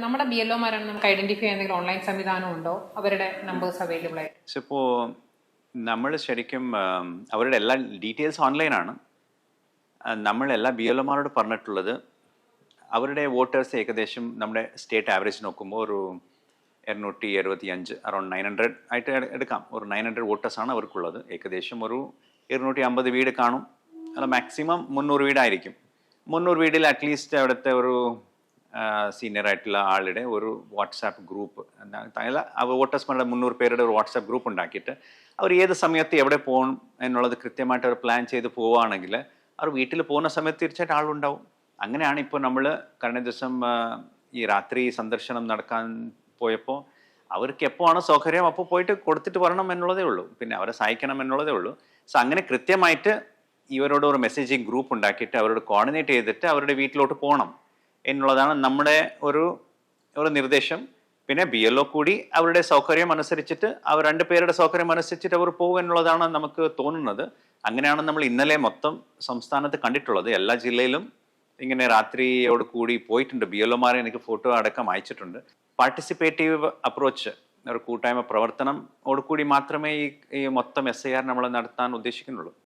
നമ്മുടെ B L ഒമാരാണ് നമുക്ക് identify ചെയ്യാൻ ഓൺലൈൻ സംവിധാനം ഉണ്ടോ? അവരുടെ നമ്പേഴ്സ് അവൈലബിൾ ആയിട്ട്. ഇപ്പോ നമ്മൾ ശരിക്കും അവരുടെ എല്ലാ ഡീറ്റെയിൽസ് ഓൺലൈനാണ് നമ്മൾ എല്ലാ ബി എൽ ഒമാരോട് പറഞ്ഞിട്ടുള്ളത് അവരുടെ വോട്ടേഴ്സ് ഏകദേശം നമ്മുടെ സ്റ്റേറ്റ് ആവറേജ് നോക്കുമ്പോൾ ഒരു ഇരുന്നൂറ്റി എഴുപത്തി അഞ്ച് അറൗണ്ട് നയൻ ഹൺഡ്രഡ് ആയിട്ട് എടുക്കാം. ഒരു നയൻ ഹൺഡ്രഡ് വോട്ടേഴ്സാണ് അവർക്കുള്ളത്. ഏകദേശം ഒരു ഇരുന്നൂറ്റി അമ്പത് വീട് കാണും. അല്ല മാക്സിമം മുന്നൂറ് വീടായിരിക്കും. മുന്നൂറ് വീടിൽ അറ്റ്ലീസ്റ്റ് അവിടുത്തെ ഒരു സീനിയർ ആയിട്ടുള്ള ആളുടെ ഒരു വാട്സാപ്പ് ഗ്രൂപ്പ് വോട്ടേഴ്സ്മാരുടെ മുന്നൂറ് പേരുടെ ഒരു വാട്സാപ്പ് ഗ്രൂപ്പ് ഉണ്ടാക്കിയിട്ട് അവർ ഏത് സമയത്ത് എവിടെ പോകണം എന്നുള്ളത് കൃത്യമായിട്ട് അവർ പ്ലാൻ ചെയ്ത് പോവുകയാണെങ്കിൽ അവർ വീട്ടിൽ പോകുന്ന സമയത്ത് തീർച്ചയായിട്ടും ആളുണ്ടാവും. അങ്ങനെയാണ് ഇപ്പോൾ നമ്മൾ കഴിഞ്ഞ ദിവസം ഈ രാത്രി സന്ദർശനം നടക്കാൻ പോയപ്പോൾ അവർക്ക് എപ്പോഴാണ് സൗകര്യം അപ്പോൾ പോയിട്ട് കൊടുത്തിട്ട് വരണം എന്നുള്ളതേ ഉള്ളൂ. പിന്നെ അവരെ സഹായിക്കണം എന്നുള്ളതേ ഉള്ളൂ. സോ അങ്ങനെ കൃത്യമായിട്ട് ഇവരോട് ഒരു മെസ്സേജിങ് ഗ്രൂപ്പ് ഉണ്ടാക്കിയിട്ട് അവരോട് കോർഡിനേറ്റ് ചെയ്തിട്ട് അവരുടെ വീട്ടിലോട്ട് പോകണം. എന്നുള്ളതാണ് നമ്മുടെ ഒരു ഒരു നിർദ്ദേശം. പിന്നെ ബി എൽ ഒ കൂടി അവരുടെ സൗകര്യം അനുസരിച്ചിട്ട് അവർ രണ്ട് പേരുടെ സൗകര്യം അനുസരിച്ചിട്ട് അവർ പോകും എന്നുള്ളതാണ് നമുക്ക് തോന്നുന്നത്. അങ്ങനെയാണ് നമ്മൾ ഇന്നലെ മൊത്തം സംസ്ഥാനത്ത് കണ്ടിട്ടുള്ളത്. എല്ലാ ജില്ലയിലും ഇങ്ങനെ രാത്രിയോട് കൂടി പോയിട്ടുണ്ട്. ബി എൽ ഒമാരെ എനിക്ക് ഫോട്ടോ അടക്കം അയച്ചിട്ടുണ്ട്. പാർട്ടിസിപ്പേറ്റീവ് അപ്രോച്ച് ഒരു കൂട്ടായ്മ പ്രവർത്തനം ഓടുകൂടി മാത്രമേ ഈ മൊത്തം എസ് ഐ ആർ നമ്മൾ നടത്താൻ ഉദ്ദേശിക്കുന്നുള്ളൂ.